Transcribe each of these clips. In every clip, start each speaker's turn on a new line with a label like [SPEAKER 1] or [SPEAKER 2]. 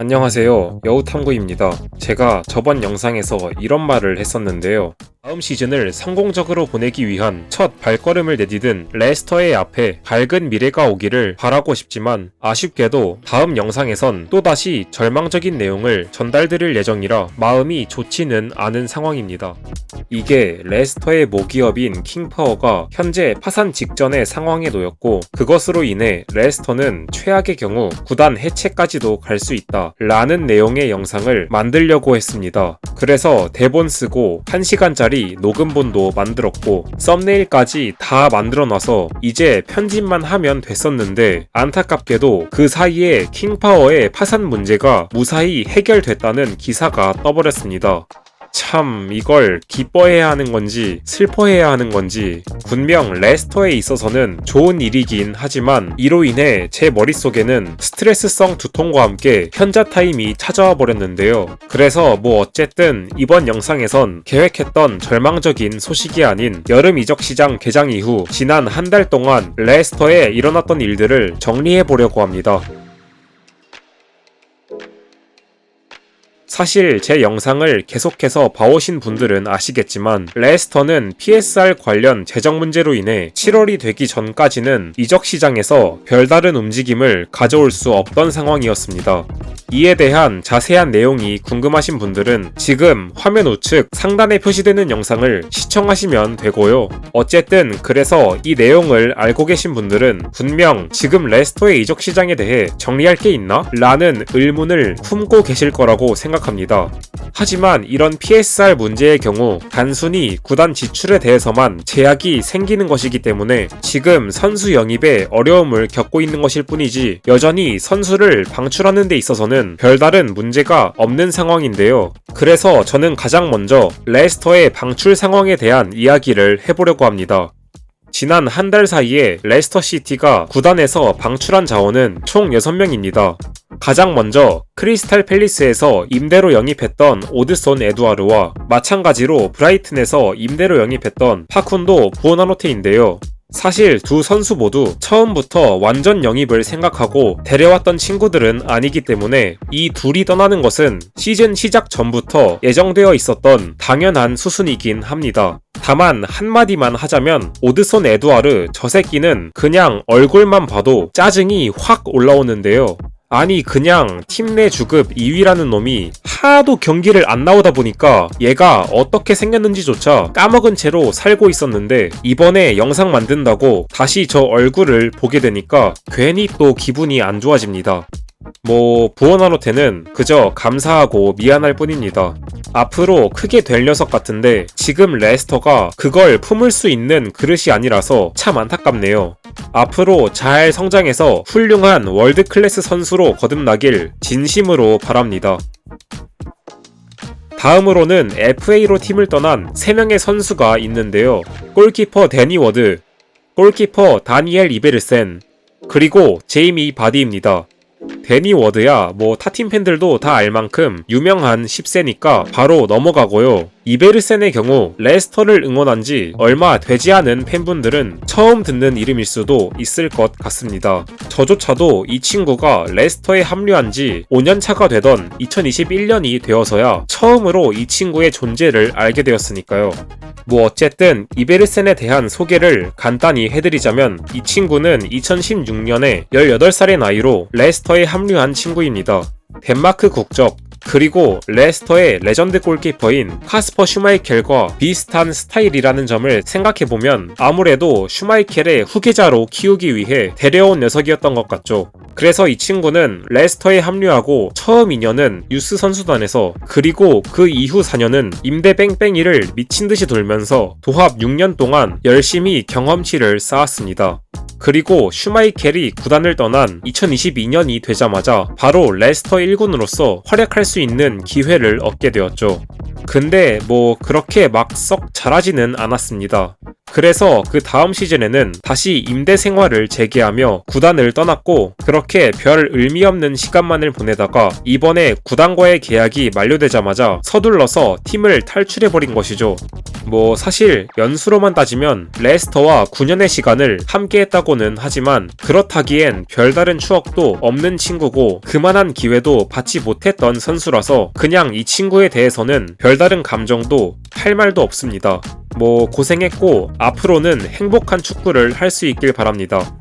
[SPEAKER 1] 안녕하세요. 여우탐구입니다. 제가 저번 영상에서 이런 말을 했었는데요. 다음 시즌을 성공적으로 보내기 위한 첫 발걸음을 내디딘 레스터의 앞에 밝은 미래가 오기를 바라고 싶지만 아쉽게도 다음 영상에선 또다시 절망적인 내용을 전달드릴 예정이라 마음이 좋지는 않은 상황입니다. 이게 레스터의 모기업인 킹파워가 현재 파산 직전의 상황에 놓였고 그것으로 인해 레스터는 최악의 경우 구단 해체까지도 갈 수 있다 라는 내용의 영상을 만들려고 했습니다. 그래서 대본 쓰고 1시간짜리 녹음본도 만들었고 썸네일까지 다 만들어 놔서 이제 편집만 하면 됐었는데 안타깝게도 그 사이에 킹파워의 파산 문제가 무사히 해결됐다는 기사가 떠버렸습니다. 참 이걸 기뻐해야 하는 건지 슬퍼해야 하는 건지 분명 레스터에 있어서는 좋은 일이긴 하지만 이로 인해 제 머릿속에는 스트레스성 두통과 함께 현자 타임이 찾아와 버렸는데요. 그래서 뭐 어쨌든 이번 영상에선 계획했던 절망적인 소식이 아닌 여름 이적 시장 개장 이후 지난 한 달 동안 레스터에 일어났던 일들을 정리해 보려고 합니다. 사실 제 영상을 계속해서 봐오신 분들은 아시겠지만 레스터는 PSR 관련 재정 문제로 인해 7월이 되기 전까지는 이적 시장에서 별다른 움직임을 가져올 수 없던 상황이었습니다. 이에 대한 자세한 내용이 궁금하신 분들은 지금 화면 우측 상단에 표시되는 영상을 시청하시면 되고요. 어쨌든 그래서 이 내용을 알고 계신 분들은 분명 지금 레스터의 이적 시장에 대해 정리할 게 있나? 라는 의문을 품고 계실 거라고 생각합니다. 하지만 이런 PSR 문제의 경우 단순히 구단 지출에 대해서만 제약이 생기는 것이기 때문에 지금 선수 영입에 어려움을 겪고 있는 것일 뿐이지 여전히 선수를 방출하는 데 있어서 는 별다른 문제가 없는 상황인데요. 그래서 저는 가장 먼저 레스터의 방출 상황에 대한 이야기를 해보려고 합니다. 지난 한 달 사이에 레스터 시티가 구단에서 방출한 자원은 총 6명입니다. 가장 먼저 크리스탈 팰리스에서 임대로 영입했던 오드손 에두아르와 마찬가지로 브라이튼에서 임대로 영입했던 파쿤도 부오나노테인데요. 사실 두 선수 모두 처음부터 완전 영입을 생각하고 데려왔던 친구들은 아니기 때문에 이 둘이 떠나는 것은 시즌 시작 전부터 예정되어 있었던 당연한 수순이긴 합니다. 다만 한마디만 하자면 오드손 에두아르 저 새끼는 그냥 얼굴만 봐도 짜증이 확 올라오는데요. 아니 그냥 팀 내 주급 2위라는 놈이 하도 경기를 안 나오다 보니까 얘가 어떻게 생겼는지조차 까먹은 채로 살고 있었는데 이번에 영상 만든다고 다시 저 얼굴을 보게 되니까 괜히 또 기분이 안 좋아집니다. 뭐 부원하노테는 그저 감사하고 미안할 뿐입니다. 앞으로 크게 될 녀석 같은데 지금 레스터가 그걸 품을 수 있는 그릇이 아니라서 참 안타깝네요. 앞으로 잘 성장해서 훌륭한 월드 클래스 선수로 거듭나길 진심으로 바랍니다. 다음으로는 FA로 팀을 떠난 3명의 선수가 있는데요. 골키퍼 데니 워드, 골키퍼 다니엘 이베르센, 그리고 제이미 바디입니다. 데니 워드야 뭐 타팀 팬들도 다 알 만큼 유명한 10세니까 바로 넘어가고요. 이베르센의 경우 레스터를 응원한 지 얼마 되지 않은 팬분들은 처음 듣는 이름일 수도 있을 것 같습니다. 저조차도 이 친구가 레스터에 합류한 지 5년 차가 되던 2021년이 되어서야 처음으로 이 친구의 존재를 알게 되었으니까요. 뭐 어쨌든 이베르센에 대한 소개를 간단히 해드리자면 이 친구는 2016년에 18살의 나이로 레스터에 합류한 친구입니다. 덴마크 국적, 그리고 레스터의 레전드 골키퍼인 카스퍼 슈마이켈과 비슷한 스타일이라는 점을 생각해보면 아무래도 슈마이켈의 후계자로 키우기 위해 데려온 녀석이었던 것 같죠. 그래서 이 친구는 레스터에 합류하고 처음 2년은 유스 선수단에서 그리고 그 이후 4년은 임대 뺑뺑이를 미친 듯이 돌면서 도합 6년 동안 열심히 경험치를 쌓았습니다. 그리고 슈마이켈이 구단을 떠난 2022년이 되자마자 바로 레스터 1군으로서 활약할 수 있는 기회를 얻게 되었죠. 근데 뭐 그렇게 막 썩 잘하지는 않았습니다. 그래서 그 다음 시즌에는 다시 임대 생활을 재개하며 구단을 떠났고 그렇게 별 의미 없는 시간만을 보내다가 이번에 구단과의 계약이 만료되자마자 서둘러서 팀을 탈출해버린 것이죠. 뭐 사실 연수로만 따지면 레스터와 9년의 시간을 함께 했다고는 하지만 그렇다기엔 별다른 추억도 없는 친구고 그만한 기회도 받지 못했던 선수라서 그냥 이 친구에 대해서는 별다른 감정도 할 말도 없습니다. 뭐 고생했고 앞으로는 행복한 축구를 할 수 있길 바랍니다.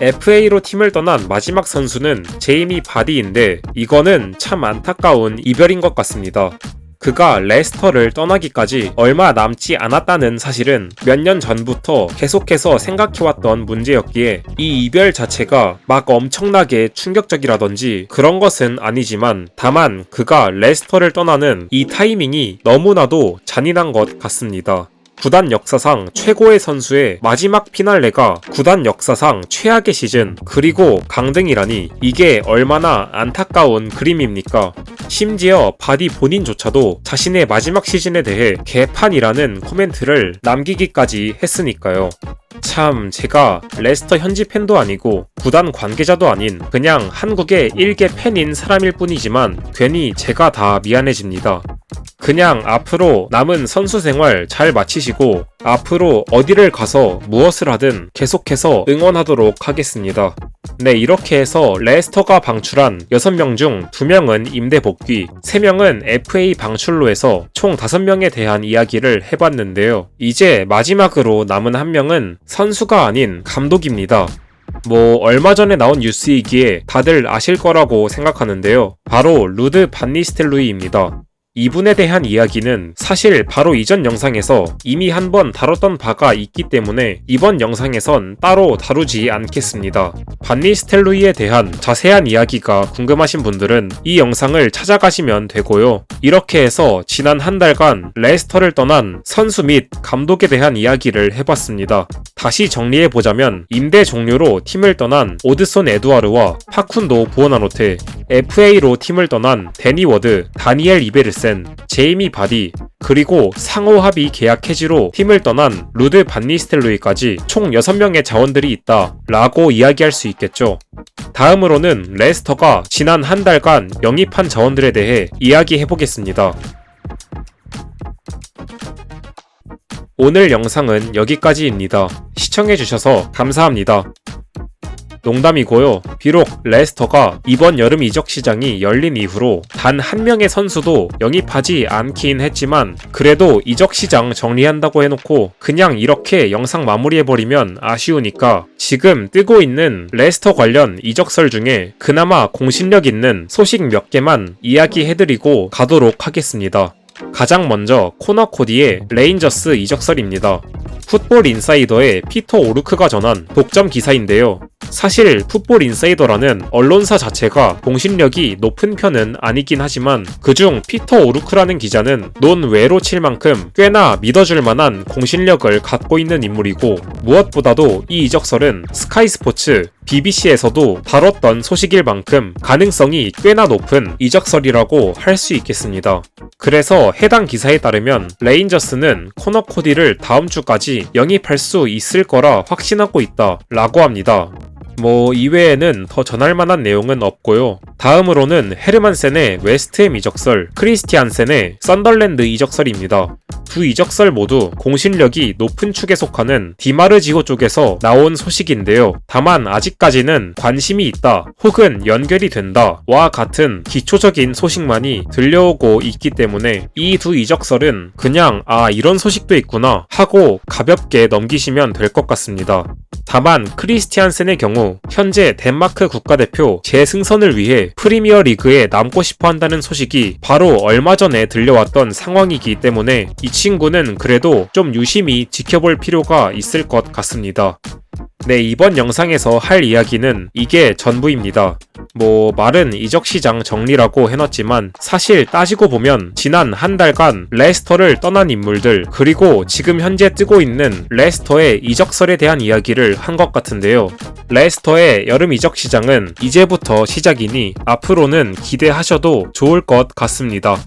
[SPEAKER 1] FA로 팀을 떠난 마지막 선수는 제이미 바디인데 이거는 참 안타까운 이별인 것 같습니다. 그가 레스터를 떠나기까지 얼마 남지 않았다는 사실은 몇 년 전부터 계속해서 생각해왔던 문제였기에 이 이별 자체가 막 엄청나게 충격적이라든지 그런 것은 아니지만 다만 그가 레스터를 떠나는 이 타이밍이 너무나도 잔인한 것 같습니다. 구단 역사상 최고의 선수의 마지막 피날레가 구단 역사상 최악의 시즌 그리고 강등이라니 이게 얼마나 안타까운 그림입니까? 심지어 바디 본인조차도 자신의 마지막 시즌에 대해 개판이라는 코멘트를 남기기까지 했으니까요. 참 제가 레스터 현지 팬도 아니고 구단 관계자도 아닌 그냥 한국의 일개 팬인 사람일 뿐이지만 괜히 제가 다 미안해집니다. 그냥 앞으로 남은 선수 생활 잘 마치시고 앞으로 어디를 가서 무엇을 하든 계속해서 응원하도록 하겠습니다. 네, 이렇게 해서 레스터가 방출한 6명 중 2명은 임대 복귀, 3명은 FA 방출로 해서 총 5명에 대한 이야기를 해봤는데요. 이제 마지막으로 남은 한 명은 선수가 아닌 감독입니다. 뭐 얼마 전에 나온 뉴스이기에 다들 아실 거라고 생각하는데요. 바로 루드 반니스텔루이입니다. 이분에 대한 이야기는 사실 바로 이전 영상에서 이미 한 번 다뤘던 바가 있기 때문에 이번 영상에선 따로 다루지 않겠습니다. 반니 스텔루이에 대한 자세한 이야기가 궁금하신 분들은 이 영상을 찾아가시면 되고요. 이렇게 해서 지난 한 달간 레스터를 떠난 선수 및 감독에 대한 이야기를 해봤습니다. 다시 정리해보자면 임대 종료로 팀을 떠난 오드손 에두아르와 파쿤도 부어나노테, FA로 팀을 떠난 데니 워드, 다니엘 이베르센, 제이미 바디, 그리고 상호 합의 계약 해지로 팀을 떠난 루드 반니스텔로이까지 총 6명의 자원들이 있다 라고 이야기할 수 있겠죠. 다음으로는 레스터가 지난 한 달간 영입한 자원들에 대해 이야기해 보겠습니다. 오늘 영상은 여기까지입니다. 시청해주셔서 감사합니다. 농담이고요. 비록 레스터가 이번 여름 이적 시장이 열린 이후로 단 한 명의 선수도 영입하지 않긴 했지만 그래도 이적 시장 정리한다고 해놓고 그냥 이렇게 영상 마무리해버리면 아쉬우니까 지금 뜨고 있는 레스터 관련 이적설 중에 그나마 공신력 있는 소식 몇 개만 이야기해드리고 가도록 하겠습니다. 가장 먼저 코너 코디의 레인저스 이적설입니다. 풋볼 인사이더의 피터 오르크가 전한 독점 기사인데요. 사실 풋볼 인사이더라는 언론사 자체가 공신력이 높은 편은 아니긴 하지만 그중 피터 오르크라는 기자는 논외로 칠 만큼 꽤나 믿어줄 만한 공신력을 갖고 있는 인물이고 무엇보다도 이 이적설은 스카이 스포츠, BBC에서도 다뤘던 소식일 만큼 가능성이 꽤나 높은 이적설이라고 할 수 있겠습니다. 그래서 해당 기사에 따르면 레인저스는 코너 코디를 다음 주까지 영입할 수 있을 거라 확신하고 있다 라고 합니다. 뭐 이외에는 더 전할 만한 내용은 없고요. 다음으로는 헤르만센의 웨스트햄 이적설, 크리스티안센의 썬덜랜드 이적설입니다. 두 이적설 모두 공신력이 높은 축에 속하는 디마르지호 쪽에서 나온 소식인데요. 다만 아직까지는 관심이 있다 혹은 연결이 된다 와 같은 기초적인 소식만이 들려오고 있기 때문에 이 두 이적설은 그냥 아 이런 소식도 있구나 하고 가볍게 넘기시면 될 것 같습니다. 다만 크리스티안센의 경우 현재 덴마크 국가대표 재승선을 위해 프리미어 리그에 남고 싶어 한다는 소식이 바로 얼마 전에 들려왔던 상황이기 때문에 이 친구는 그래도 좀 유심히 지켜볼 필요가 있을 것 같습니다. 네, 이번 영상에서 할 이야기는 이게 전부입니다. 뭐, 말은 이적 시장 정리라고 해놨지만, 사실 따지고 보면, 지난 한 달간 레스터를 떠난 인물들, 그리고 지금 현재 뜨고 있는 레스터의 이적설에 대한 이야기를 한 것 같은데요. 레스터의 여름 이적 시장은 이제부터 시작이니, 앞으로는 기대하셔도 좋을 것 같습니다.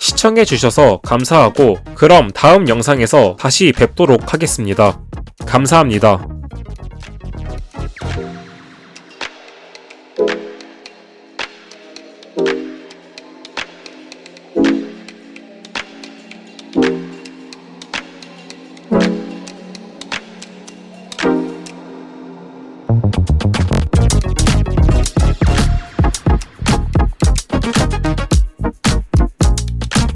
[SPEAKER 1] 시청해주셔서 감사하고 그럼 다음 영상에서 다시 뵙도록 하겠습니다. 감사합니다.